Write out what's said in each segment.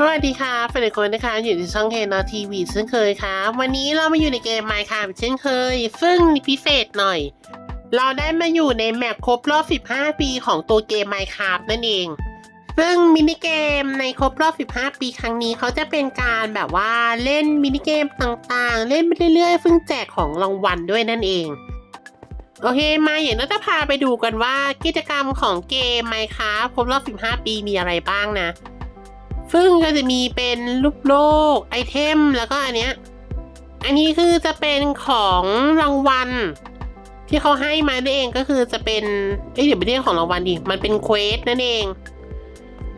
สวัสดีค่ะเฟรนคนนะคะ อยู่ในช่องเคนอทีวีเช่นเคยค่ะ วันนี้เรามาอยู่ในเกม Minecraft เช่นเคย ซึ่งพิเศษหน่อย เราได้มาอยู่ในแมปครบรอบ 15 ปีของตัวเกม Minecraft นั่นเอง ซึ่งมินิเกมในครบรอบ 15 ปีครั้งนี้เขาจะเป็นการแบบว่าเล่นมินิเกมต่างๆ เล่นไปเรื่อยๆซึ่งแจกของรางวัลด้วยนั่นเอง โอเค มาอย่างนั้นจะพาไปดูกันว่ากิจกรรมของเกม Minecraft ครบรอบ 15 ปีมีอะไรบ้างนะ ซึ่งก็จะมีเป็นรูปโลกไอเทมแล้วก็อันเนี้ย อันนี้คือจะเป็นของรางวัล ที่เขาให้มาเองก็คือจะเป็นเอ้ยเดี๋ยวไม่เรียกของรางวัลดิมันเป็นเควสนั่นเอง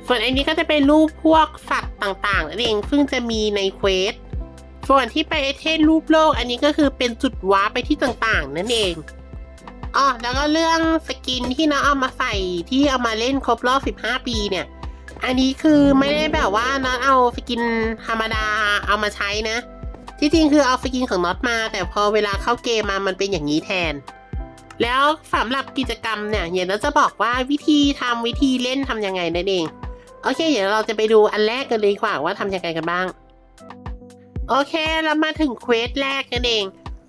ส่วนอันนี้ก็จะเป็นรูปพวกสัตว์ต่างๆนั่นเองซึ่งจะมีในเควสส่วนที่ไปไอเทมรูปโลก อันนี้ก็คือเป็นจุดว้าไปที่ต่างๆ นั่นเองอ๋อแล้วก็เรื่องสกินที่น้องเอามาใส่ที่เอามาเล่นครบรอบ 15 ปีเนี่ย อันนี้คือไม่ได้แบบว่าน็อตเอาสกินธรรมดาเอามาใช้นะ ที่จริงคือเอาสกินของน็อตมา แต่พอเวลาเข้าเกมมามันเป็นอย่างนี้แทน แล้วสำหรับกิจกรรมเนี่ยเดี๋ยวน็อตจะบอกว่าวิธีทำวิธีเล่นทำยังไงนั่นเอง โอเค เดี๋ยวเราจะไปดูอันแรกกันเลยดีกว่าว่าทำยังไงกันบ้าง โอเคเรามาถึงเควสแรกกันเอง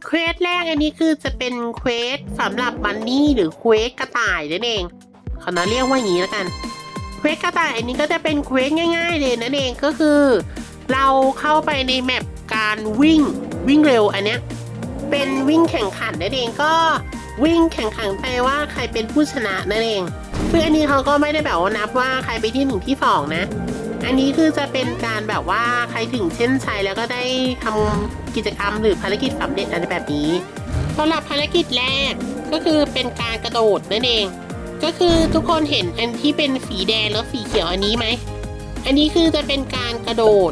เควสแรกอันนี้คือจะเป็นเควสสำหรับบันนี่หรือเควสกระต่ายนั่นเองขอน้อเรียกว่าอย่างนี้แล้วกัน เควสกระต่ายอันนี้ก็จะเป็นเควสง่าย ๆ เลยนั่นเองก็คือ เราเข้าไปในแมปการวิ่งวิ่งเร็วอันเนี้ยเป็นวิ่งแข่งขันนั่นเองก็วิ่งแข่งขันไปว่าใครเป็นผู้ชนะนั่นเองซึ่งอันนี้เขาก็ไม่ได้แบบว่านับว่าใครไปที่หนึ่งที่สองนะ อันนี้คือจะเป็นการแบบว่าใครถึงเช่นชัยแล้วก็ได้ทำกิจกรรมหรือภารกิจสำเร็จอะไรแบบนี้สำหรับภารกิจแรกก็คือเป็นการกระโดดนั่นเอง ก็คือทุกคนเห็นอันที่เป็นสีแดงแล้วสีเขียวอันนี้ไหม อันนี้คือจะเป็นการกระโดด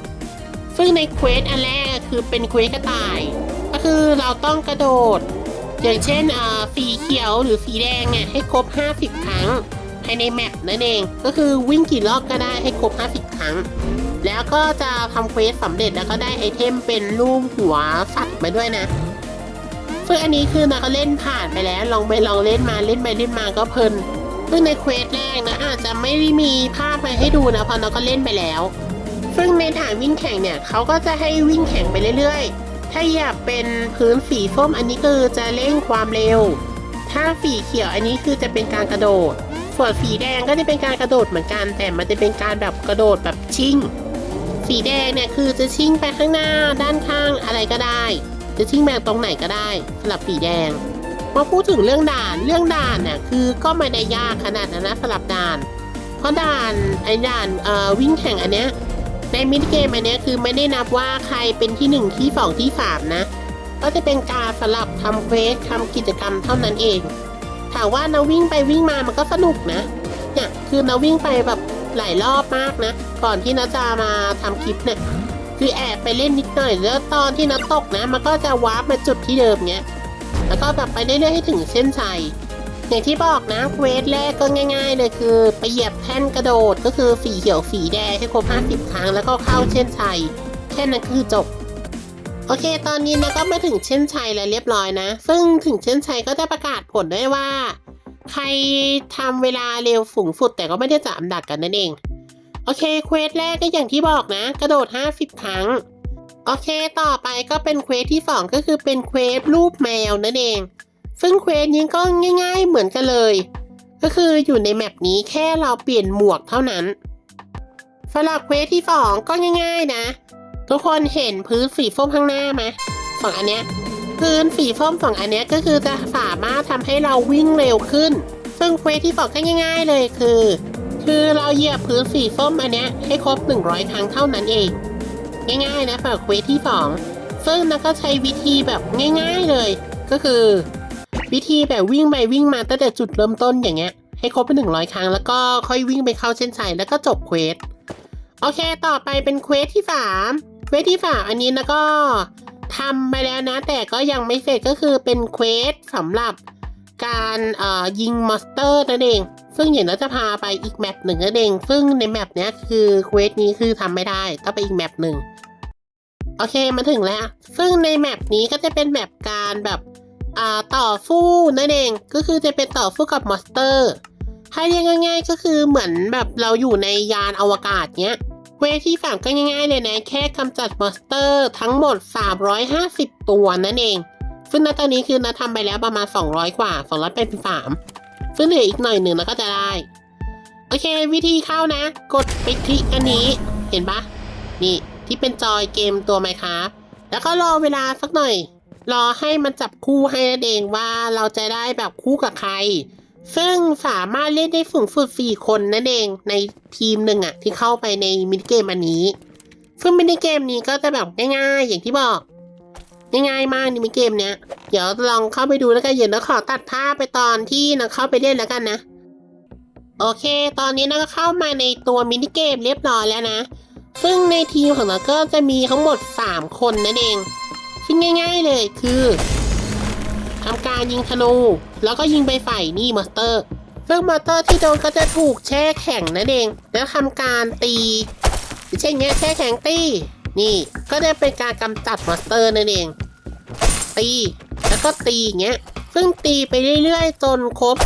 ซึ่งในเควสอันแรกคือเป็นเควสกระต่าย ก็คือเราต้องกระโดด อย่างเช่นสีเขียวหรือสีแดงเนี่ยให้ครบ 50 ครั้งภายในแมปนั่นเอง ก็คือวิ่งกี่รอบก็ได้ให้ครบ 50 ครั้ง แล้วก็จะทำเควสสำเร็จแล้วก็ได้ไอเทมเป็นรูปหัวสัตว์มาด้วยนะซึ่งอันนี้คือเราก็เล่นผ่านไปแล้ว ลองไปลองเล่นมาเล่นไปเล่นมาก็เพลิน ซึ่งในเควสแรกนะอาจจะไม่ได้มีภาพมาให้ดูนะเพราะเราก็เล่นไปแล้ว ซึ่งในฐานวิ่งแข่งเนี่ยเขาก็จะให้วิ่งแข่งไปเรื่อยๆ ถ้าอยากเป็นพื้นสีส้มอันนี้คือจะเร่งความเร็ว ถ้าสีเขียวอันนี้คือจะเป็นการกระโดด ส่วนสีแดงก็จะเป็นการกระโดดเหมือนกัน แต่มันจะเป็นการแบบกระโดดแบบชิ่ง สีแดงเนี่ยคือจะชิ่งไปข้างหน้าด้านข้างอะไรก็ได้ จะชิ่งไปตรงไหนก็ได้สำหรับสีแดง มาพูดถึงเรื่องด่านเรื่องด่านเนี่ยคือก็ไม่ได้ยากขนาดนั้นนะสำหรับด่าน เพราะด่านไอ้ด่านเอ่อวิ่งแข่งอันเนี้ยในมินิเกมอันเนี้ยคือไม่ได้นับว่าใครเป็นที่หนึ่งที่สองที่สามนะ ก็จะเป็นการสลับทำเควสทำกิจกรรมเท่านั้นเองถามว่าเราวิ่งไปวิ่งมามันก็สนุกนะเนี่ยคือเราวิ่งไปแบบหลายรอบมากนะ ก่อนที่นาจะมาทำคลิปเนี่ยคือแอบไปเล่นนิดหน่อยแล้วตอนที่นัดตกนะ มันก็จะวาร์ปมาจุดที่เดิมเนี้ย แล้วก็แบบไปเรื่อยๆให้ถึงเส้นชัยอย่างที่บอกนะเควสแรกก็ง่าย ๆ เลยคือ ไปเหยียบแท่นกระโดดก็คือสีเขียวสีแดงให้ครบ50 ครั้งแล้วก็เข้าเส้นชัยแค่นั้นคือจบโอเค ตอนนี้นะก็มาถึงเส้นชัยแล้วเรียบร้อยนะ ซึ่งถึงเส้นชัยก็จะประกาศผลด้วยว่า ใครทำเวลาเร็วสูงสุดแต่ก็ไม่ได้จับอันดับกันนั่นเอง โอเค เควสแรกก็อย่างที่บอกนะ กระโดด 50 ครั้ง โอเคต่อไปก็เป็นเควสที่ 2 ก็คือเป็นเควสรูปแมวนั่นเอง ซึ่งเควสนี้ก็ง่ายๆเหมือนกันเลย ก็คืออยู่ในแมปนี้แค่เราเปลี่ยนหมวกเท่านั้นสำหรับเควสที่ 2 ก็ง่าย ๆนะ ทุกคนเห็นพื้นสีส้มข้างหน้าไหมฝั่งอันเนี้ยพื้นสีส้มฝั่งอันเนี้ยก็คือจะสามารถทำให้เราวิ่งเร็วขึ้น ซึ่งเควสที่สองก็ง่าย ๆเลยคือ คือเราเหยียบพื้นสีส้มอันเนี้ยให้ครบ 100 ครั้งเท่านั้นเอง ง่ายๆนะสำหรับเควสที่สองซึ่งนักก็ใช้วิธีแบบง่าย ๆเลย ก็คือ วิธีแบบวิ่งไปวิ่งมาตั้งแต่จุดเริ่มต้นอย่างเงี้ย ให้ครบไปหนึ่งร้อยครั้งแล้วก็ค่อยวิ่งไปเข้าเส้นชัยแล้วก็จบเควสโอเค ต่อไปเป็นเควสที่สามเควสที่สามอันนี้นะก็ทำไปแล้วนะ แต่ก็ยังไม่เสร็จก็คือเป็นเควสสำหรับการเอ่อยิงมอนสเตอร์นั่นเอง ซึ่งอย่างเราจะพาไปอีกแมปหนึ่งนั่นเอง ซึ่งในแมปเนี้ยคือเควสนี้คือทำไม่ได้ต้องไปอีกแมปหนึ่ง โอเคมาถึงแล้ว ซึ่งในแมปนี้ก็จะเป็นแมปการแบบอ่าต่อสู้นั่นเอง ก็คือจะเป็นต่อสู้กับมอนสเตอร์ให้เรียกง่าย ๆ ก็คือเหมือนแบบเราอยู่ในยานอวกาศเนี้ย เวที่สามก็ง่ายๆเลยนะ แค่กำจัดมอนสเตอร์ทั้งหมด 350 ตัวนั่นเอง ซึ่งณตอนนี้คือนาทำไปแล้วประมาณ 200 กว่า 283ซึ่งเหลืออีกหน่อยหนึ่งนะก็จะได้ โอเค วิธีเข้านะ กดไปคลิกอันนี้ เห็นปะนี่ ที่เป็นจอยเกมตัวไหมครับแล้วก็รอเวลาสักหน่อย รอให้มันจับคู่ให้นั่นเองว่าเราจะได้แบบคู่กับใคร ซึ่งสามารถเล่นได้สูงสุด 4 คนนั่นเองในทีมหนึ่งอะที่เข้าไปในมินิเกมอันนี้ ซึ่งมินิเกมนี้ก็จะแบบง่ายๆ อย่างที่บอกง่ายๆมากในมินิเกมเนี้ย เดี๋ยวลองเข้าไปดูแล้วกันเดี๋ยวเราขอตัดภาพไปตอนที่เราเข้าไปเล่นแล้วกันนะ โอเค ตอนนี้เราก็เข้ามาในตัวมินิเกมเรียบร้อยแล้วนะ ซึ่งในทีมของเราก็จะมีทั้งหมด 3 คนนั่นเอง ซึ่งง่าย ๆเลยคือทำการยิงธนู แล้วก็ยิงไปฝ่ายนี่มอสเตอร์ ซึ่งมอสเตอร์ที่โดนก็จะถูกแช่แข็งนั่นเอง แล้วทำการตีเช่นเงี้ยแช่แข็งตีนี่ก็จะเป็นการกำจัดมอสเตอร์นั่นเอง ตีแล้วก็ตีอย่างเงี้ยซึ่งตีไปเรื่อยๆ จนครบ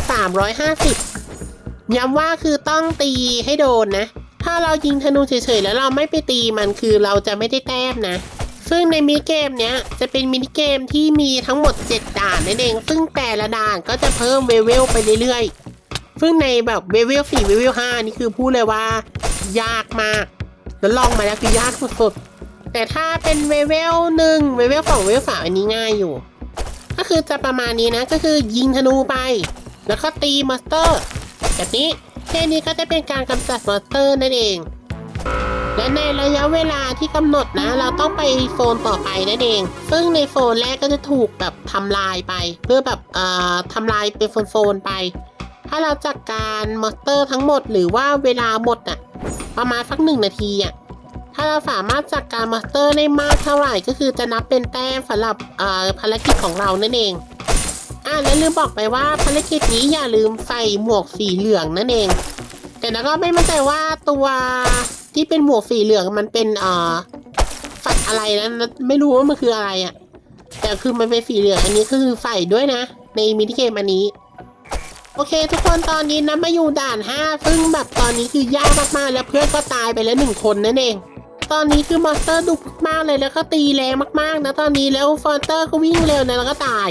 350ย้ำว่าคือต้องตีให้โดนนะ ถ้าเรายิงธนูเฉยๆแล้วเราไม่ไปตีมันคือเราจะไม่ได้แต้มนะ ซึ่งในมินิเกมเนี้ยจะเป็นมินิเกมที่มีทั้งหมด 7 ด่านนั่นเอง ซึ่งแต่ละด่านก็จะเพิ่มเวเวลไปเรื่อยๆ ซึ่งในแบบเวเวล4เวเวล5นี่คือพูดเลยว่า ยากมาก แล้วลองมาแล้วคือยากสุดๆ แต่ถ้าเป็นเวเวลหนึ่งเวเวลสองเวลสามอันนี้ง่ายอยู่ ก็คือจะประมาณนี้นะก็คือยิงธนูไป แล้วก็ตีมอนสเตอร์ แบบนี้ แค่นี้ก็จะเป็นการกำจัดมอนสเตอร์นั่นเอง และในระยะเวลาที่กำหนดนะ เราต้องไปโซนต่อไปนั่นเอง ซึ่งในโซนแรกก็จะถูกแบบทำลายไป เพื่อแบบเอ่อทำลายเป็นโซนๆไป ถ้าเราจัดการมอนสเตอร์ทั้งหมดหรือว่าเวลาหมดอะประมาณสักหนึ่งนาทีอะถ้าเราสามารถจัดการมอนสเตอร์ได้มากเท่าไหร่ก็คือจะนับเป็นแต้มสำหรับเอ่อภารกิจของเรานั่นเอง อ่าแล้วลืมบอกไปว่าภารกิจนี้อย่าลืมใส่หมวกสีเหลืองนั่นเอง แต่แล้วก็ไม่มั่นใจว่าตัวที่เป็นหมวกสีเหลืองมันเป็นเอ่อสัตว์อะไรนะไม่รู้ว่ามันคืออะไรอะ่ะ แต่คือมันเป็นสีเหลืองอันนี้คือใส่ด้วยนะ ในมินิเกมอันนี้ โอเค ทุกคนตอนนี้นะมาอยู่ด่านห้าซึ่งแบบตอนนี้คือยากมากๆแล้วเพื่อนก็ตายไปแล้วหนึ่งคนนั่นเองตอนนี้คือมอนสเตอร์ดุมากเลยแล้วก็ตีแรงมากๆนะตอนนี้แล้วฟอนเตอร์ก็วิ่งเร็วนะแล้วก็ตาย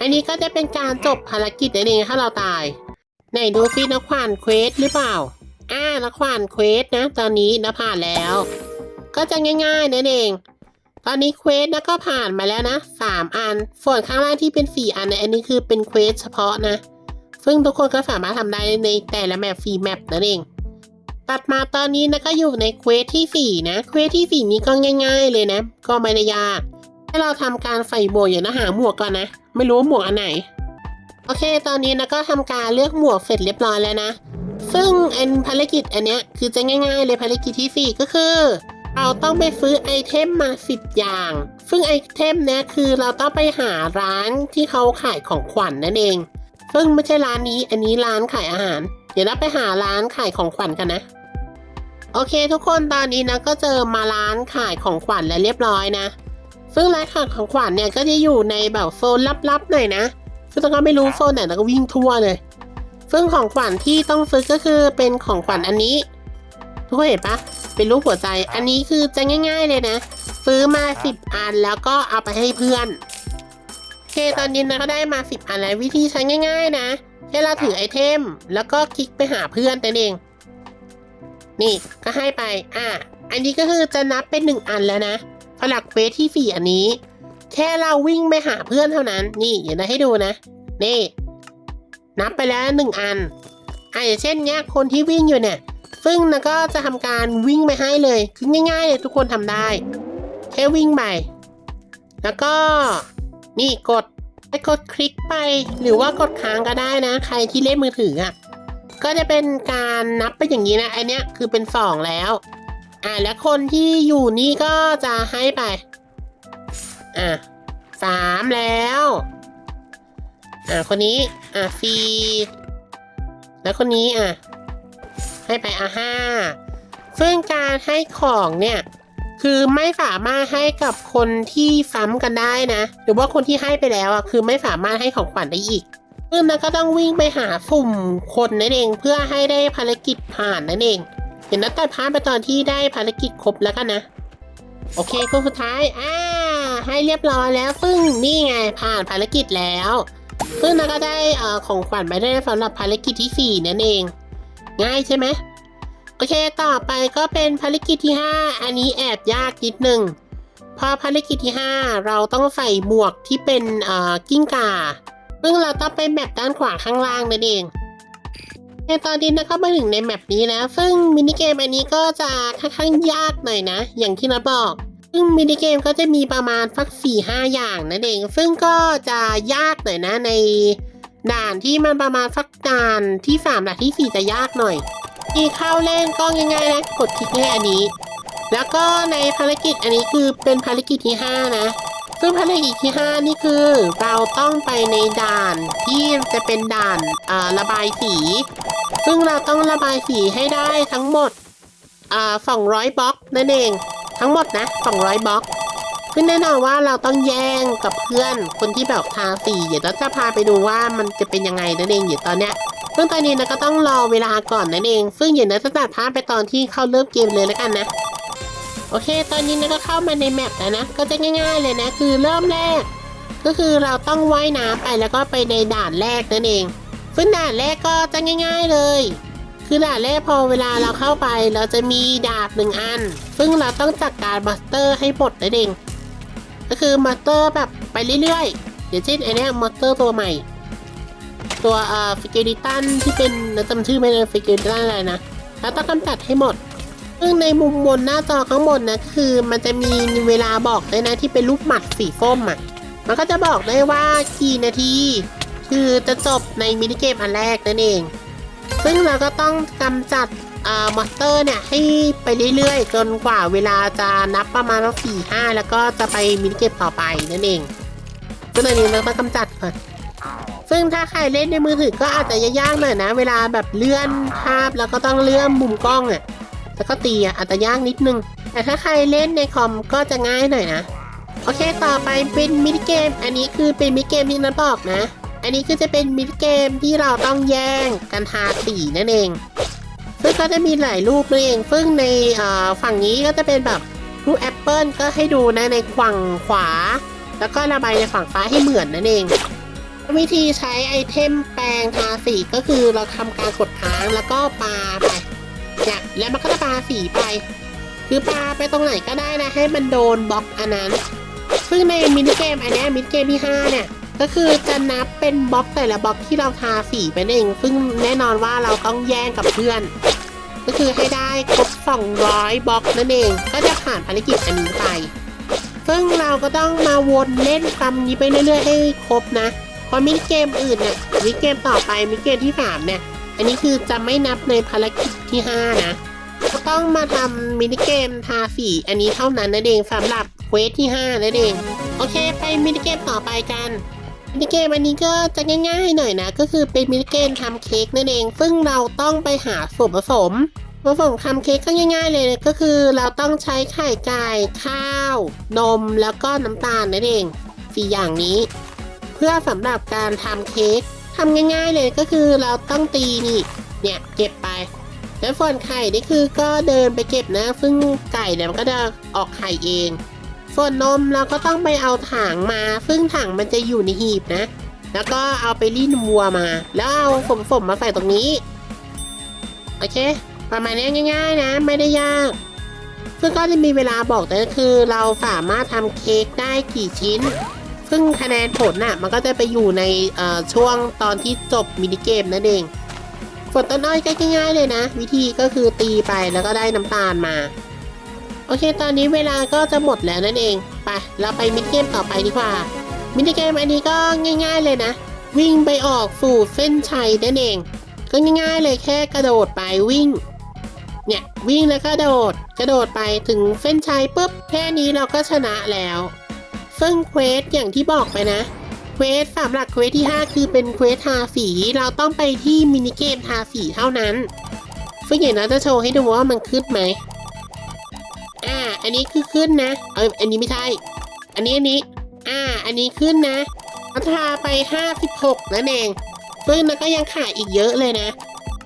อันนี้ก็จะเป็นการจบภารกิจนั่นเองถ้าเราตาย ไหนดูซินักขวานเควสหรือเปล่า อ่านักขวานเควสนะ ตอนนี้นะผ่านแล้ว ก็จะง่ายๆนั่นเอง ตอนนี้เควสนะก็ผ่านมาแล้วนะสามอัน ส่วนข้างล่างที่เป็นสี่อันเนี่ยอันนี้คือเป็นเควสเฉพาะนะ ซึ่งทุกคนก็สามารถทำได้ในแต่ละแมปฟรีแมปนั่นเอง ตัดมาตอนนี้นะก็อยู่ในเควสที่สี่นะ เควสที่สี่นี้ก็ง่าย ๆ เลยนะ ก็ไม่ได้ยาก ให้เราทำการใส่หมวกอย่างนะหาหมวกก่อนนะ ไม่รู้ว่าหมวกอันไหน โอเค ตอนนี้นะก็ทำการเลือกหมวกเสร็จเรียบร้อยแล้วนะ ซึ่งอันภารกิจอันเนี้ยคือจะง่ายๆเลยภารกิจที่ 4 ก็คือ เราต้องไปซื้อไอเทมมา 10 อย่าง ซึ่งไอเทมเนี้ยคือเราต้องไปหาร้านที่เขาขายของขวัญนนั่นเอง ซึ่งไม่ใช่ร้านนี้อันนี้ร้านขายอาหาร เดี๋ยวเราไปหาร้านขายของขวัญกันนะโอเค ทุกคนตอนนี้นะก็เจอมาร้านขายของขวัญแล้วเรียบร้อยนะ ซึ่งร้านขายของขวัญเนี่ยก็จะอยู่ในแบบโซนลับๆหน่อยนะ ซึ่งเราก็ไม่รู้โซนไหนเราก็วิ่งทั่วเลย ซึ่งของขวัญที่ต้องซื้อก็คือเป็นของขวัญอันนี้ ทุกคนเห็นปะเป็นรูปหัวใจ อันนี้คือจะง่าย ๆเลยนะ ซื้อมาสิบอันแล้วก็เอาไปให้เพื่อนโอเคตอนนี้นะก็ได้มาสิบอันแล้ววิธีใช้ง่าย ๆ นะแค่เราถือไอเทม แล้วก็คลิกไปหาเพื่อนนั่นเอง นี่ก็ให้ไป อะ อันนี้ก็คือจะนับเป็นหนึ่งอันแล้วนะ สำหรับเควสที่สี่อันนี้ แค่เราวิ่งไปหาเพื่อนเท่านั้น นี่เดี๋ยวนะให้ดูนะ นี่ นับไปแล้วหนึ่งอันอะอย่างเช่นเนี้ยคนที่วิ่งอยู่เนี่ย ซึ่งนะก็จะทำการวิ่งไปให้เลย คือง่ายๆเลยทุกคนทำได้ แค่วิ่งไป แล้วก็นี่กดไปกดคลิกไปหรือว่ากดค้างก็ได้นะ ใครที่เล่นมือถืออะก็จะเป็นการนับไปอย่างนี้นะไอเนี้ยคือเป็นสองแล้ว อ่าแล้วคนที่อยู่นี่ก็จะให้ไป อะสามแล้ว อ่าคนนี้ อะสี่แล้วคนนี้ อะ ให้ไปอะห้าซึ่งการให้ของเนี่ย คือไม่สามารถให้กับคนที่ซ้ำกันได้นะ หรือว่าคนที่ให้ไปแล้วอะคือไม่สามารถให้ของขวัญได้อีกซึ่งมันก็ต้องวิ่งไปหาสุ่มคนนั่นเองเพื่อให้ได้ภารกิจผ่านนั่นเอง เห็นนัดตัดภาพไปตอนที่ได้ภารกิจครบแล้วกันนะ โอเคคนสุดท้าย อ่า ให้เรียบร้อยแล้ว ซึ่งนี่ไงผ่านภารกิจแล้ว ซึ่งนัดก็ได้เอ่อของขวัญไปได้สำหรับภารกิจที่ 4 นั่นเอง ง่ายใช่ไหมโอเคต่อไปก็เป็นภารกิจที่ 5 อันนี้แอบยากนิดหนึ่งพอภารกิจที่ 5 เราต้องใส่หมวกที่เป็นเอ่อกิ้งก่าซึ่งเราต้องไปแมปด้านขวาข้างล่างนั่นเอง ในตอนนี้นะครับมาถึงในแมปนี้แล้วซึ่งมินิเกมอันนี้ก็จะค่อนข้างยากหน่อยนะ อย่างที่นัดบอก ซึ่งมินิเกมก็จะมีประมาณสักสี่ห้าอย่างนั่นเอง ซึ่งก็จะยากหน่อยนะในด่านที่มันประมาณสักด่านที่สามด่านที่สี่จะยากหน่อยที่เข้าเล่นก็ง่ายๆนะกดคลิกแค่อันนี้ แล้วก็ในภารกิจอันนี้คือเป็นภารกิจที่ห้านะ ซึ่งภารกิจที่ 5 นี่คือ เราต้องไปในด่านที่จะเป็นด่านระบายสี ซึ่งเราต้องระบายสีให้ได้ทั้งหมดอ่า200บล็อกนั่นเอง ทั้งหมดนะ200บล็อกซึ่งแน่นอนว่าเราต้องแย่งกับเพื่อนคนที่แบบทาสีเดี๋ยวเราจะพาไปดูว่ามันจะเป็นยังไงนั่นเองเดี๋ยวตอนเนี้ยซึ่งตอนนี้นะก็ต้องรอเวลาก่อนนั่นเอง ซึ่งเดี๋ยวนะจะตัดภาพไปตอนที่เข้าเริ่มเกมเลยแล้วกันนะ โอเค ตอนนี้นะก็เข้ามาในแมปแล้วนะ ก็จะง่ายๆเลยนะ คือเริ่มแรก ก็คือเราต้องว่ายน้ำไปแล้วก็ไปในด่านแรกนั่นเองซึ่งด่านแรกก็จะง่าย ๆเลย คือด่านแรกพอเวลาเราเข้าไป เราจะมีดาบหนึ่งอัน ซึ่งเราต้องจัดการมาสเตอร์ให้หมดนั่นเอง ก็คือมาสเตอร์แบบไปเรื่อยๆ เดี๋ยวเช่นไอเนี้ยมาสเตอร์ตัวใหม่ ตัวเอ่อฟิกเกอริตันที่เป็นจำชื่อไม่ได้ฟิกเกอริตันอะไรนะ เราต้องกำจัดให้หมด ซึ่งในมุมบนหน้าจอข้างบนนะคือ มันจะมีเวลาบอกด้วยนะที่เป็นรูปหมัดสีส้มอะ มันก็จะบอกได้ว่ากี่นาที คือจะจบในมินิเกมอันแรกนั่นเอง ซึ่งเราก็ต้องกำจัดอ่ามอนสเตอร์เนี่ยให้ไปเรื่อยๆ จนกว่าเวลาจะนับประมาณว่าสี่ห้าแล้วก็จะไปมินิเกมต่อไปนั่นเองซึ่งอันนี้เราต้องกำจัดก่อนซึ่งถ้าใครเล่นในมือถือก็อาจจะยากๆหน่อยนะ เวลาแบบเลื่อนภาพแล้วก็ต้องเลื่อนมุมกล้องอะ แล้วก็ตีอะอาจจะยากนิดนึง แต่ถ้าใครเล่นในคอมก็จะง่ายหน่อยนะ โอเคต่อไปเป็นมินิเกม อันนี้คือเป็นมินิเกมที่นัดบอกนะ อันนี้คือจะเป็นมินิเกมที่เราต้องแย่งกันทาสีนั่นเอง ซึ่งก็จะมีหลายรูปนั่นเอง ซึ่งในฝั่งนี้ก็จะเป็นแบบรูปแอปเปิลก็ให้ดูนะในฝั่งขวา แล้วก็ระบายในฝั่งซ้ายให้เหมือนนั่นเองวิธีใช้ไอเทมแปรงทาสีก็คือเราทำการกดค้างแล้วก็ปาไป เนี่ยแล้วมันก็จะปาสีไป คือปาไปตรงไหนก็ได้นะ ให้มันโดนบล็อกอันนั้น ซึ่งในมินิเกมอันนี้มินิเกมที่ 5 เนี่ย ก็คือจะนับเป็นบล็อกแต่ละบล็อกที่เราทาสีไปเอง ซึ่งแน่นอนว่าเราต้องแย่งกับเพื่อน ก็คือให้ได้ครบ 200 บล็อกนั่นเอง ก็จะผ่านภารกิจอันนี้ไปซึ่งเราก็ต้องมาวนเล่นคำนี้ไปเรื่อยๆให้ครบนะ เพราะมินิเกมอื่นเนี่ยมินิเกมต่อไปมินิเกมที่สามเนี่ย อันนี้คือจะไม่นับในภารกิจที่ 5 นะ ต้องมาทำมินิเกมทาสีอันนี้เท่านั้นนั่นเองสำหรับเควสที่5นั่นเองโอเค ไปมินิเกมต่อไปกันมินิเกมอันนี้ก็จะง่ายๆหน่อยนะ ก็คือเป็นมินิเกมทำเค้กนั่นเอง ซึ่งเราต้องไปหาส่วนผสมส่วนผสมทำเค้กก็ง่าย ๆ เลยก็คือเราต้องใช้ไข่ไก่ข้าว นมแล้วก็น้ำตาลนั่นเองสี่อย่างนี้ เพื่อสำหรับการทำเค้ก ทำง่าย ๆเลยก็คือเราต้องตีนี่ เนี่ยเก็บไป แล้วส่วนไข่นี่คือก็เดินไปเก็บนะ ซึ่งไก่เนี่ยมันก็จะออกไข่เอง ส่วนนมเราก็ต้องไปเอาถังมา ซึ่งถังมันจะอยู่ในหีบนะ แล้วก็เอาไปรีดนมวัวมา แล้วเอาสมสมมาใส่ตรงนี้ โอเค ประมาณนี้ง่าย ๆ นะ ไม่ได้ยาก ซึ่งก็จะมีเวลาบอกแต่ก็คือเราสามารถทำเค้กได้กี่ชิ้น ซึ่งคะแนนผลน่ะมันก็จะไปอยู่ในช่วงตอนที่จบมินิเกมนั่นเองฝนต้นอ้อยก็ง่ายๆเลยนะ วิธีก็คือตีไปแล้วก็ได้น้ำตาลมา โอเค ตอนนี้เวลาก็จะหมดแล้วนั่นเองไปเราไปมินิเกมต่อไปดีกว่า มินิเกมอันนี้ก็ง่าย ๆเลยนะ วิ่งไปออกสู่เส้นชัยนั่นเอง ก็ง่ายๆเลยแค่กระโดดไปวิ่งเนี่ยวิ่งแล้วก็กระโดด กระโดดไปถึงเส้นชัยปุ๊บแค่นี้เราก็ชนะแล้ว ซึ่งเควสอย่างที่บอกไปนะเควสสำหรับเควสที่ 5 คือเป็นเควสทาสีเราต้องไปที่มินิเกมทาสีเท่านั้นซึ่งอย่างนั้นจะโชว์ให้ดูว่ามันขึ้นไหมอ่า อันนี้คือขึ้นนะ เอออันนี้ไม่ใช่ อันนี้อันนี้ อ่า อันนี้ขึ้นนะมันทาไป 56นั่นเองซึ่งมันก็ยังขาดอีกเยอะเลยนะ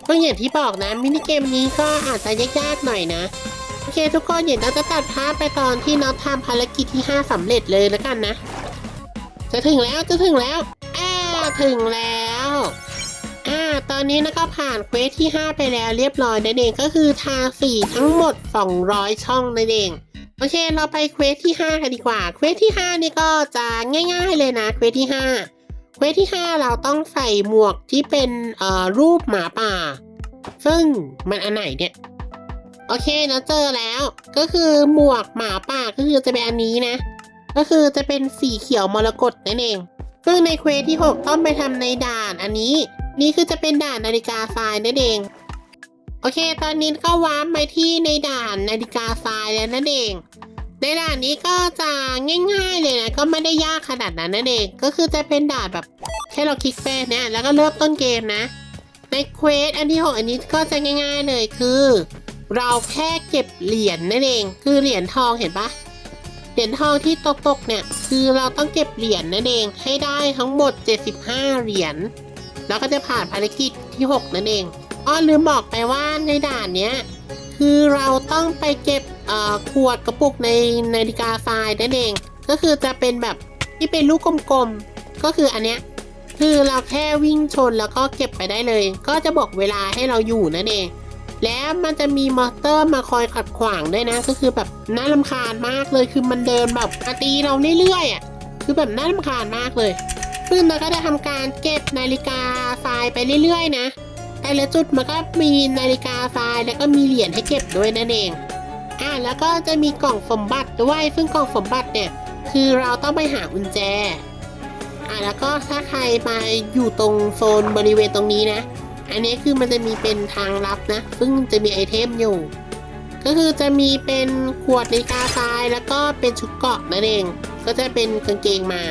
ก็อย่างที่บอกนะมินิเกมนี้ก็อาจจะยากๆหน่อยนะ โอเคทุกคนเดี๋ยวเราจะตัดภาพไปตอนที่น้องทำภารกิจที่ 5สำเร็จเลยแล้วกันนะ จะถึงแล้วจะถึงแล้วอ่าถึงแล้วอ่าตอนนี้นะคะผ่านเควสที่ 5 ไปแล้วเรียบร้อยนั่นเองก็คือทาสีทั้งหมด 200 ช่องนั่นเองโอเคเราไปเควสที่ 5 กันดีกว่าเควสที่ 5 นี่ก็จะง่ายๆเลยนะเควสที่ 5 เควสที่ 5 เราต้องใส่หมวกที่เป็นรูปหมาป่า ซึ่งมันอันไหนเนี่ย โอเคนะเจอแล้ว ก็คือหมวกหมาป่าก็คือจะเป็นอันนี้นะ ก็คือจะเป็นสีเขียวมรกตนั่นเอง ซึ่งในเควสที่ 6 ต้องไปทำในด่านอันนี้ นี่คือจะเป็นด่านนาฬิกาทรายนั่นเอง โอเค ตอนนี้ก็ว้าร์ปไปที่ในด่านนาฬิกาทรายแล้วนั่นเองในด่านนี้ก็จะง่าย ๆเลยนะก็ไม่ได้ยากขนาดนั้นนั่นเอง ก็คือจะเป็นด่านแบบแค่เราคลิกไปเนี่ยแล้วก็เริ่มต้นเกมนะ ในเควสอันที่ 6 อันนี้ก็จะง่าย ๆเลยคือ เราแค่เก็บเหรียญนั่นเอง คือเหรียญทองเห็นปะเหรียญทองที่ตกๆเนี่ย คือเราต้องเก็บเหรียญนั่นเองให้ได้ทั้งหมด 75 เหรียญแล้วก็จะผ่านภารกิจที่ 6 นั่นเองอ้อลืมบอกไปว่าในด่านเนี้ยคือเราต้องไปเก็บเอ่อขวดกระปุกในนาฬิกาทรายนั่นเอง ก็คือจะเป็นแบบที่เป็นลูกกลมๆ ก็คืออันเนี้ยคือเราแค่วิ่งชนแล้วก็เก็บไปได้เลย ก็จะบอกเวลาให้เราอยู่นั่นเอง แล้วมันจะมีมอเตอร์มาคอยขัดขวางด้วยนะ ก็คือแบบน่าลำคาญมากเลยคือมันเดินแบบมาตีเราเรื่อยๆอะคือแบบน่าลำคาญมากเลย ซึ่งมันก็จะทำการเก็บนาฬิกาทรายไปเรื่อยๆ นะแต่ละจุดมันก็มีนาฬิกาทรายแล้วก็มีเหรียญให้เก็บด้วยนั่นเองอ่าแล้วก็จะมีกล่องสมบัติด้วยซึ่งกล่องสมบัติเนี่ยคือเราต้องไปหากุญแจอ่าแล้วก็ถ้าใครมาอยู่ตรงโซนบริเวณตรงนี้นะ อันนี้คือมันจะมีเป็นทางลับนะ ซึ่งจะมีไอเทมอยู่ ก็คือจะมีเป็นขวดนาฬิกาทรายแล้วก็เป็นชุดเกาะนั่นเอง ก็จะเป็นกางเกงมา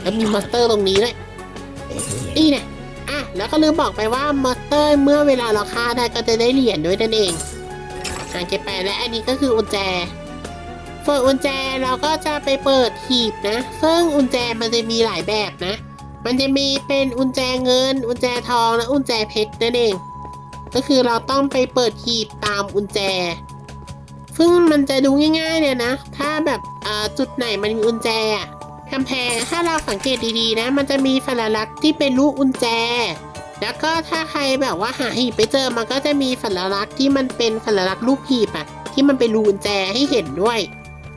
แล้วมีมอนสเตอร์ตรงนี้ด้วยนี่เนี่ยอะแล้วก็ลืมบอกไปว่ามอนสเตอร์เมื่อเวลาเราฆ่าได้ก็จะได้เหรียญด้วยนั่นเองอ่าเก็บไปและอันนี้ก็คืออุญแจส่วนอุญแจเราก็จะไปเปิดหีบนะ ซึ่งอุญแจมันจะมีหลายแบบนะ มันจะมีเป็นอุญแจเงิน อุญแจทองและอุญแจเพชรนั่นเอง ก็คือเราต้องไปเปิดหีบตามอุญแจ ซึ่งมันจะดูง่ายๆเลยนะ ถ้าแบบจุดไหนมันมีอุญแจอะกำแพงถ้าเราสังเกตดีๆนะ มันจะมีสัญลักษณ์ที่เป็นรูปอุญแจ แล้วก็ถ้าใครแบบว่าหาหีบไปเจอมันก็จะมีสัญลักษณ์ที่มันเป็นสัญลักษณ์รูปหีบอะที่มันเป็นรูกุญแจให้เห็นด้วย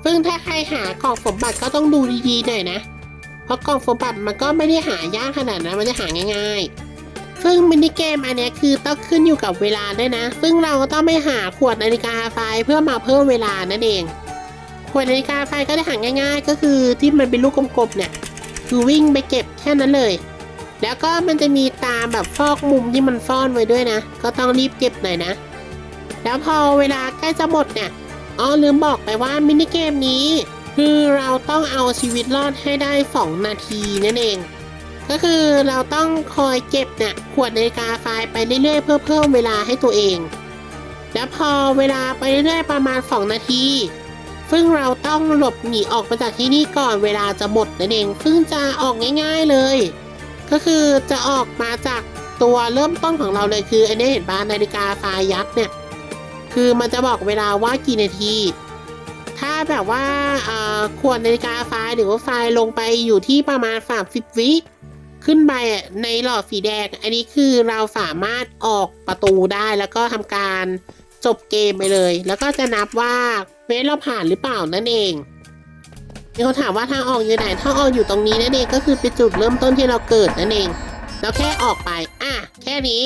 ซึ่งถ้าใครหากล่องสมบัติก็ต้องดูดีๆหน่อยนะ เพราะกล่องสมบัติมันก็ไม่ได้หายากขนาดนั้นมันจะหาง่าย ๆ ซึ่งมินิเกมอันนี้คือต้องขึ้นอยู่กับเวลาด้วยนะ ซึ่งเราก็ต้องไปหาขวดนาฬิกาไฟเพื่อมาเพิ่มเวลานั่นเอง ขวดนาฬิกาไฟก็ได้หาง่าย ๆ ก็คือที่มันเป็นลูกกลมๆเนี่ยคือวิ่งไปเก็บแค่นั้นเลย แล้วก็มันจะมีตามแบบฟอกมุมที่มันซ่อนไว้ด้วยนะ ก็ต้องรีบเก็บหน่อยนะ แล้วพอเวลาใกล้จะหมดเนี่ย อ๋อลืมบอกไปว่ามินิเกมนี้ คือเราต้องเอาชีวิตรอดให้ได้ 2 นาทีนั่นเอง ก็คือเราต้องคอยเก็บเนี่ยขวดนาฬิกาไฟไปเรื่อยๆ เพื่อเพิ่มเวลาให้ตัวเอง แล้วพอเวลาไปเรื่อยๆประมาณ 2 นาที ซึ่งเราต้องหลบหนีออกมาจากที่นี่ก่อนเวลาจะหมดนั่นเองซึ่งจะออกง่าย ๆเลย ก็คือจะออกมาจากตัวเริ่มต้นของเราเลยคืออันนี้เห็นปะนาฬิกาไฟยักษ์เนี่ยคือมันจะบอกเวลาว่ากี่นาที ถ้าแบบว่าขวดนาฬิกาไฟหรือว่าไฟลงไปอยู่ที่ประมาณ 30 วิ ขึ้นไปในหลอดสีแดง อันนี้คือเราสามารถออกประตูได้แล้วก็ทำการจบเกมไปเลย แล้วก็จะนับว่าเควสเราผ่านหรือเปล่านั่นเองมีคนถามว่าทางออกอยู่ไหนทางออกอยู่ตรงนี้นั่นเองก็คือเป็นจุดเริ่มต้นที่เราเกิดนั่นเอง แล้วแค่ออกไป อะ แค่นี้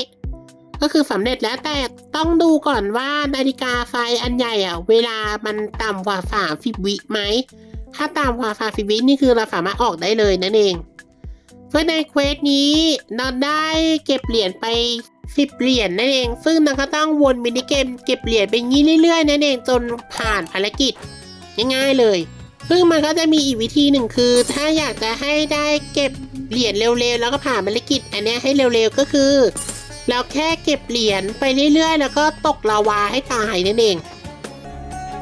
ก็คือสำเร็จแล้วแต่ต้องดูก่อนว่านาฬิกาไฟอันใหญ่อะ เวลามันต่ำกว่าสามสิบวิไหม ถ้าต่ำกว่าสามสิบวินี่คือเราสามารถออกได้เลยนั่นเองเพื่อในเควสนี้เราได้เก็บเหรียญไปสิบเหรียญนั่นเอง ซึ่งเราก็ต้องวนมินิเกมเก็บเหรียญไปงี้เรื่อยๆนั่นเองจนผ่านภารกิจง่ายๆเลยซึ่งมันก็จะมีอีกวิธีหนึ่งคือ ถ้าอยากจะให้ได้เก็บเหรียญเร็วๆ แล้วก็ผ่านภารกิจ อันนี้ให้เร็วๆ ก็คือ เราแค่เก็บเหรียญไปเรื่อยๆ แล้วก็ตกลาวาให้ตายนั่นเอง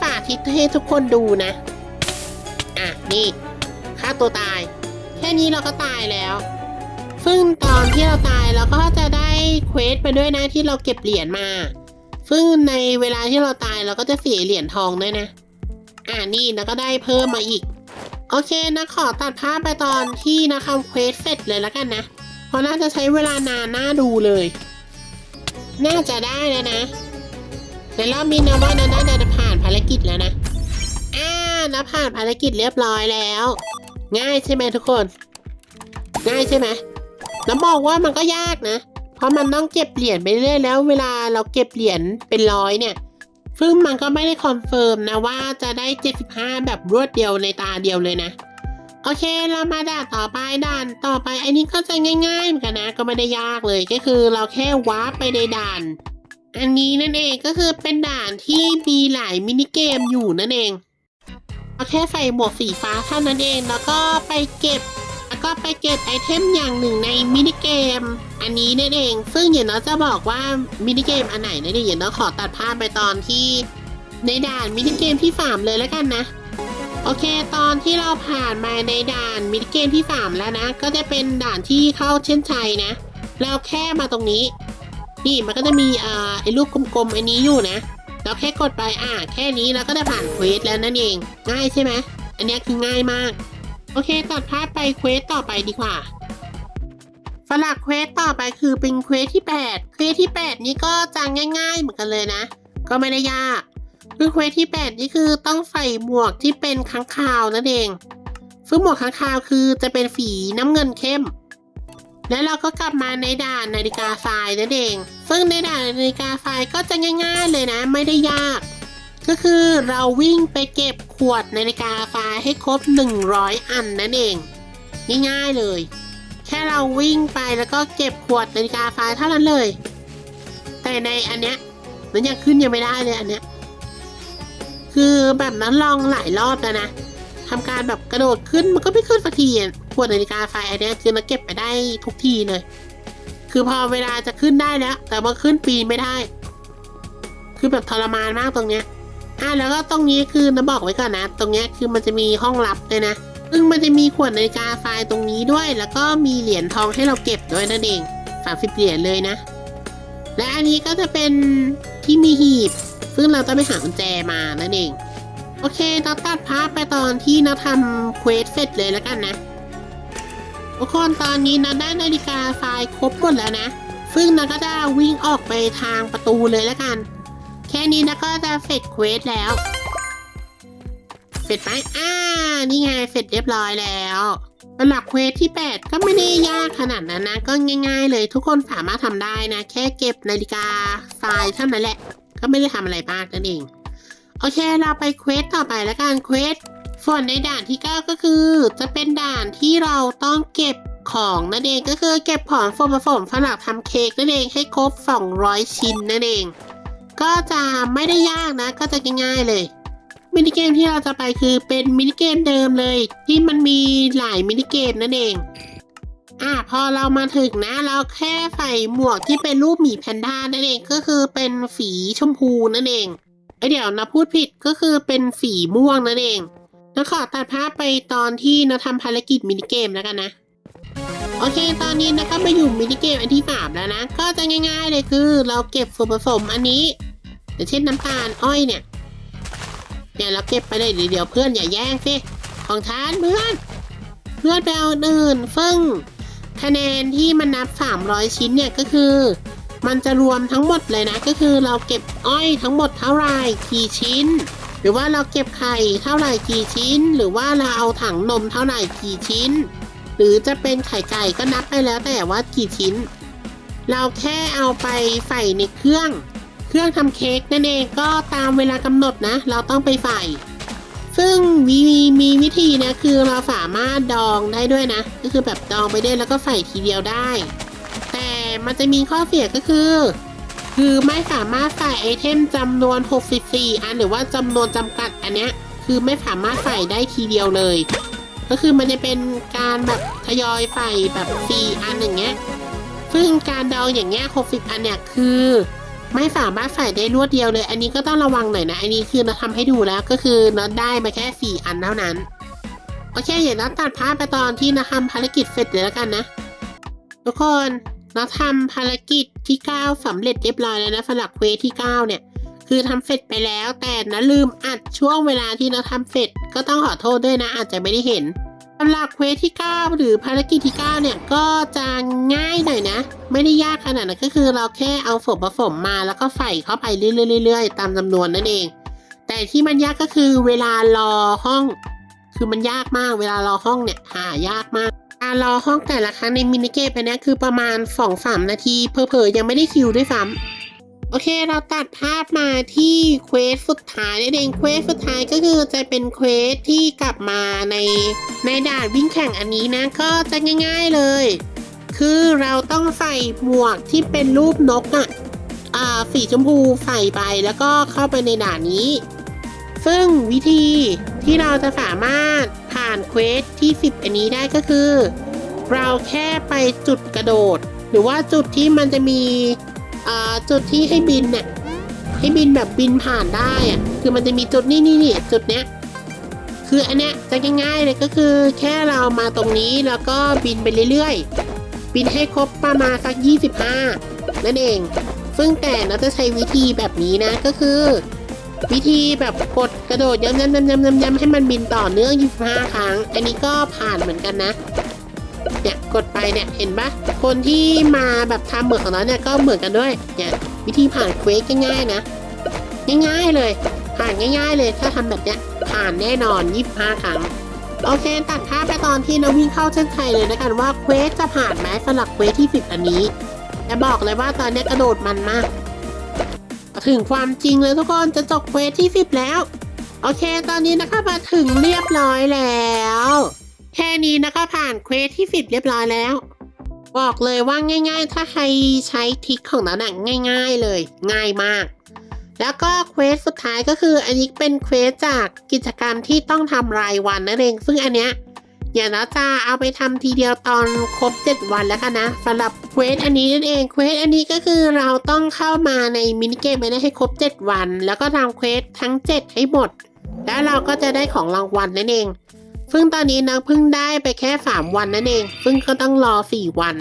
ป่าทิศให้ทุกคนดูนะ อะ นี่ฆ่าตัวตาย แค่นี้เราก็ตายแล้ว ซึ่งตอนที่เราตายเราก็จะได้เควสไปด้วยนะที่เราเก็บเหรียญมา ซึ่งในเวลาที่เราตายเราก็จะเสียเหรียญทองด้วยนะ อ่านี่แล้วก็ได้เพิ่มมาอีก โอเคนะขอตัดภาพไปตอนที่นะทำเควสเสร็จเลยแล้วกันนะ เพราะน่าจะใช้เวลานานน่าดูเลย น่าจะได้แล้วนะ ในรอบนี้นะว่านะน่าจะผ่านภารกิจแล้วนะอ่านะผ่านภารกิจเรียบร้อยแล้ว ง่ายใช่ไหมทุกคน ง่ายใช่ไหมแล้วบอกว่ามันก็ยากนะ เพราะมันต้องเก็บเหรียญไปเรื่อยแล้ว เวลาเราเก็บเหรียญเป็นร้อยเนี่ยซึ่งมันก็ไม่ได้คอนเฟิร์มนะว่าจะได้ 75 แบบรวดเดียวในตาเดียวเลยนะ โอเคเรามาด่านต่อไปด่านต่อไปอันนี้ก็จะง่ายๆเหมือนกันนะก็ไม่ได้ยากเลยก็คือเราแค่วาร์ปไปในด่าน อันนี้นั่นเองก็คือเป็นด่านที่มีหลายมินิเกมอยู่นั่นเองเราแค่ใส่หมวกสีฟ้าเท่านั้นเองแล้วก็ไปเก็บ แล้วก็ไปเก็บไอเทมอย่างหนึ่งในมินิเกม อันนี้นั่นเอง ซึ่งเดี๋ยวเราจะบอกว่ามินิเกมอันไหนนะเดี๋ยวเราขอตัดภาพไปตอนที่ในด่านมินิเกมที่สามเลยแล้วกันนะ โอเค ตอนที่เราผ่านมาในด่านมินิเกมที่สามแล้วนะ ก็จะเป็นด่านที่เข้าเช่นชัยนะ เราแค่มาตรงนี้ นี่มันก็จะมีอ่าไอ้ลูกกลมๆอันนี้อยู่นะ เราแค่กดไปอ่าแค่นี้เราก็จะผ่านเควสแล้วนั่นเอง ง่ายใช่ไหมอันนี้คือง่ายมาก โอเคตัดภาพไปเควสต่อไปดีกว่าสลักเควสต่อไปคือเป็นเควสที่ 8 เควสที่ 8 นี้ก็จะง่าย ๆ เหมือนกันเลยนะ ก็ไม่ได้ยาก คือเควสที่ 8 นี่คือต้องใส่หมวกที่เป็นค้างคาวนั่นเองซึ่งหมวกค้างคาวคือจะเป็นสีน้ำเงินเข้ม แล้วเราก็กลับมาในด่านนาฬิกาทรายนั่นเอง ซึ่งในด่านนาฬิกาทรายก็จะง่าย ๆ เลยนะ ไม่ได้ยาก ก็คือเราวิ่งไปเก็บขวดนาฬิกาทรายให้ครบ 100 อันนั่นเอง ง่ายๆเลย แค่เราวิ่งไปแล้วก็เก็บขวดนาฬิกาทรายเท่านั้นเลย แต่ในอันเนี้ยมันยังขึ้นยังไม่ได้เลยอันเนี้ย คือแบบนั้นลองหลายรอบแล้วนะทำการแบบกระโดดขึ้นมันก็ไม่ขึ้นสักทีขวดนาฬิกาไฟอันเนี้ยคือเราเก็บไปได้ทุกทีเลย คือพอเวลาจะขึ้นได้แล้ว แต่ว่าขึ้นปีนไม่ได้ คือแบบทรมานมากตรงเนี้ยอะแล้วก็ตรงนี้คือนะบอกไว้ก่อนนะ ตรงเนี้ยคือมันจะมีห้องลับเลยนะซึ่งมันจะมีขวดนาฬิกาไฟตรงนี้ด้วย แล้วก็มีเหรียญทองให้เราเก็บด้วยนั่นเองสามสิบเหรียญเลยนะ และอันนี้ก็จะเป็นที่มีหีบ ซึ่งเราต้องไปหากุญแจมานั่นเอง โอเคเราตัดภาพไปตอนที่เราทำเควสเสร็จเลยแล้วกันนะทุกคนตอนนี้นะได้นาฬิกาทรายครบหมดแล้วนะ ซึ่งนะก็จะวิ่งออกไปทางประตูเลยแล้วกัน แค่นี้นะก็จะเสร็จเควสแล้ว เสร็จไหมอ่านี่ไงเสร็จเรียบร้อยแล้วสำหรับเควสที่ 8 ก็ไม่ได้ยากขนาดนั้นนะ ก็ง่าย ๆ เลยทุกคนสามารถทำได้นะ แค่เก็บนาฬิกาทรายเท่านั้นแหละ ก็ไม่ได้ทำอะไรมากนั่นเอง โอเคเราไปเควสต่อไปแล้วกันเควสส่วนในด่านที่ 9 ก็คือ จะเป็นด่านที่เราต้องเก็บของนั่นเองก็คือเก็บของโฟมผสมสำหรับทำเค้กนั่นเองให้ครบ 200 ชิ้นนั่นเอง ก็จะไม่ได้ยากนะ ก็จะง่ายๆเลยมินิเกมที่เราจะไปคือเป็นมินิเกมเดิมเลย ที่มันมีหลายมินิเกมนั่นเอง อะพอเรามาถึงนะ เราแค่ใส่หมวกที่เป็นรูปหมีแพนด้านั่นเองก็คือเป็นสีชมพูนั่นเองไอเดี๋ยวนะพูดผิดก็คือเป็นสีม่วงนั่นเองแล้วขอตัดภาพไปตอนที่เราทำภารกิจมินิเกมแล้วกันนะ โอเคตอนนี้นะครับมาอยู่มินิเกมอันที่สามแล้วนะ ก็จะง่ายๆเลยคือ เราเก็บส่วนผสมอันนี้อย่างเช่นน้ำตาลอ้อยเนี่ยเนี่ยเราเก็บไปเลยเดี๋ยวเพื่อนอย่าแย่งสิของทานเพื่อน เพื่อนไปเอาอื่นซึ่ง คะแนนที่มันนับ 300 ชิ้นเนี่ยก็คือ มันจะรวมทั้งหมดเลยนะ ก็คือเราเก็บอ้อยทั้งหมดเท่าไรกี่ชิ้น หรือว่าเราเก็บไข่เท่าไรกี่ชิ้น หรือว่าเราเอาถังนมเท่าไรกี่ชิ้น หรือจะเป็นไข่ไก่ก็นับไปแล้วแต่ว่ากี่ชิ้น เราแค่เอาไปใส่ในเครื่อง เครื่องทำเค้กนั่นเองก็ตามเวลากำหนดนะ เราต้องไปใส่ ซึ่งมีมีวิธีนะคือเราสามารถดองได้ด้วยนะ ก็คือแบบดองไปได้แล้วก็ใส่ทีเดียวได้ แต่มันจะมีข้อเสียก็คือ คือไม่สามารถใส่ไอเทมจำนวน 64 อันหรือว่าจำนวนจำกัดอันเนี้ยคือไม่สามารถใส่ได้ทีเดียวเลย ก็คือมันจะเป็นการแบบทยอยใส่แบบ 4 อันอย่างเงี้ยซึ่งการดองอย่างเงี้ย 60 อันเนี่ยคือ ไม่สามารถใส่ได้รวดเดียวเลย อันนี้ก็ต้องระวังหน่อยนะ อันนี้คือเราทำให้ดูแล้วก็คือเราได้มาแค่ 4 อันเท่านั้น โอเคเดี๋ยวเราตัดภาพไปตอนที่นะทำภารกิจเสร็จเลยแล้วกันนะ ทุกคนเราทำภารกิจที่ 9สำเร็จเรียบร้อยแล้วนะสำหรับเควที่ 9 เนี่ย คือทำเสร็จไปแล้วแต่นะลืมอัดช่วงเวลาที่เราทำเสร็จก็ต้องขอโทษด้วยนะ อาจจะไม่ได้เห็นำหรับเควสที่ 9 หรือภารกิจที่ 9 เนี่ย ก็จะง่ายหน่อยนะ ไม่ได้ยากขนาดนั้นก็คือเราแค่เอาส่วนผสมมาแล้วก็ใส่เข้าไปเรื่อยๆๆตามจำนวนนั่นเอง แต่ที่มันยากก็คือเวลารอห้อง คือมันยากมากเวลารอห้องเนี่ยหายากมาก การรอห้องแต่ละครั้งในมินิเกมอันเนี้ยคือประมาณ2อสามนาทีเพอๆยังไม่ได้คิวด้วยซ้ำ โอเคเราตัดภาพมาที่เควสสุดท้ายนั่นเองเควสสุดท้ายก็คือจะเป็นเควสที่กลับมาในในด่านวิ่งแข่งอันนี้นะก็จะง่าย ๆเลย คือเราต้องใส่หมวกที่เป็นรูปนกอะอ่าสีชมพูใส่ไปแล้วก็เข้าไปในด่านนี้ ซึ่งวิธีที่เราจะสามารถผ่านเควสที่ 10 อันนี้ได้ก็คือ เราแค่ไปจุดกระโดด หรือว่าจุดที่มันจะมี อ่าจุดที่ให้บินเนี่ยให้บินแบบบินผ่านได้อะคือมันจะมีจุดนี่นี่นี่จุดเนี้ยคืออันเนี้ยจะง่ายๆเลยก็คือแค่เรามาตรงนี้แล้วก็บินไปเรื่อยๆ บินให้ครบประมาณสัก 25 นั่นเอง ซึ่งแต่เราจะใช้วิธีแบบนี้นะก็คือ วิธีแบบกดกระโดดย้ำย้ำย้ำย้ำย้ำย้ำให้มันบินต่อเนื่อง 25 ครั้ง อันนี้ก็ผ่านเหมือนกันนะ เนี่ยกดไปเนี่ยเห็นปะคนที่มาแบบทำเหมือนของเราเนี่ยก็เหมือนกันด้วยเนี่ยวิธีผ่านเควสง่ายๆนะ ง่ายๆเลย ผ่านง่าย ๆ เลยถ้าทำแบบเนี้ยผ่านแน่นอน 25 ครั้งโอเคตัดภาพไปตอนที่นาวิ่งเข้าเส้นชัยเลยนะกันว่าเควสจะผ่านไหมสำหรับเควสที่ 10 อันนี้จะบอกเลยว่าตอนนี้กระโดดมันมากถึงความจริงเลยทุกคนจะจบเควสที่ 10 แล้ว โอเค ตอนนี้นะคะมาถึงเรียบร้อยแล้ว แค่นี้นะคะผ่านเควสที่10เรียบร้อยแล้ว บอกเลยว่าง่าย ๆ ถ้าใครใช้ทริคของนั้นอะง่าย ๆเลย ง่ายมาก แล้วก็เควสสุดท้ายก็คืออันนี้เป็นเควสจากกิจกรรมที่ต้องทำรายวันนั่นเอง ซึ่งอันเนี้ยอย่านะจะเอาไปทำทีเดียวตอนครบ 7 วันแล้วกันนะสำหรับเควสอันนี้นั่นเองเควสอันนี้ก็คือเราต้องเข้ามาในมินิเกมนี้ให้ครบ 7 วัน แล้วก็ทำเควสทั้ง 7 ให้หมด แล้วเราก็จะได้ของรางวัลนั่นเอง ซึ่งตอนนี้นะเพิ่งได้ไปแค่ 3 วันนั่นเอง ซึ่งก็ต้องรอ 4 วัน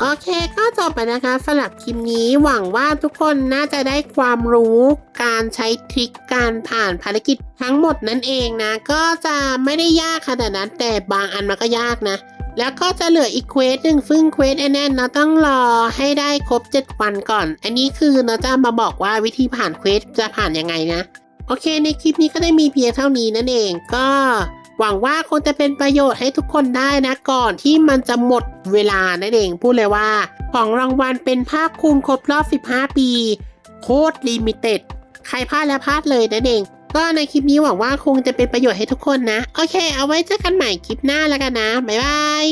โอเคก็จบไปนะคะสำหรับคลิปนี้หวังว่าทุกคนน่าจะได้ความรู้การใช้ทริคการผ่านภารกิจทั้งหมดนั่นเองนะ ก็จะไม่ได้ยากขนาดนั้นแต่บางอันมันก็ยากนะแล้วก็จะเหลืออีกเควสหนึ่งซึ่งเควสแน่นเราต้องรอให้ได้ครบ 7 วันก่อน อันนี้คือเราจะมาบอกว่าวิธีผ่านเควสจะผ่านยังไงนะ โอเค ในคลิปนี้ก็ได้มีเพียงเท่านี้นั่นเองก็ หวังว่าคงจะเป็นประโยชน์ให้ทุกคนได้นะก่อนที่มันจะหมดเวลานั่นเองพูดเลยว่า ของรางวัลเป็นภาคภูมิครบรอบ 15 ปี โคตรลิมิเต็ดใครพลาดแล้วพลาดเลยนั่นเองก็ในคลิปนี้หวังว่าคงจะเป็นประโยชน์ให้ทุกคนนะ โอเค เอาไว้เจอกันใหม่คลิปหน้าแล้วกันนะ บ๊ายบาย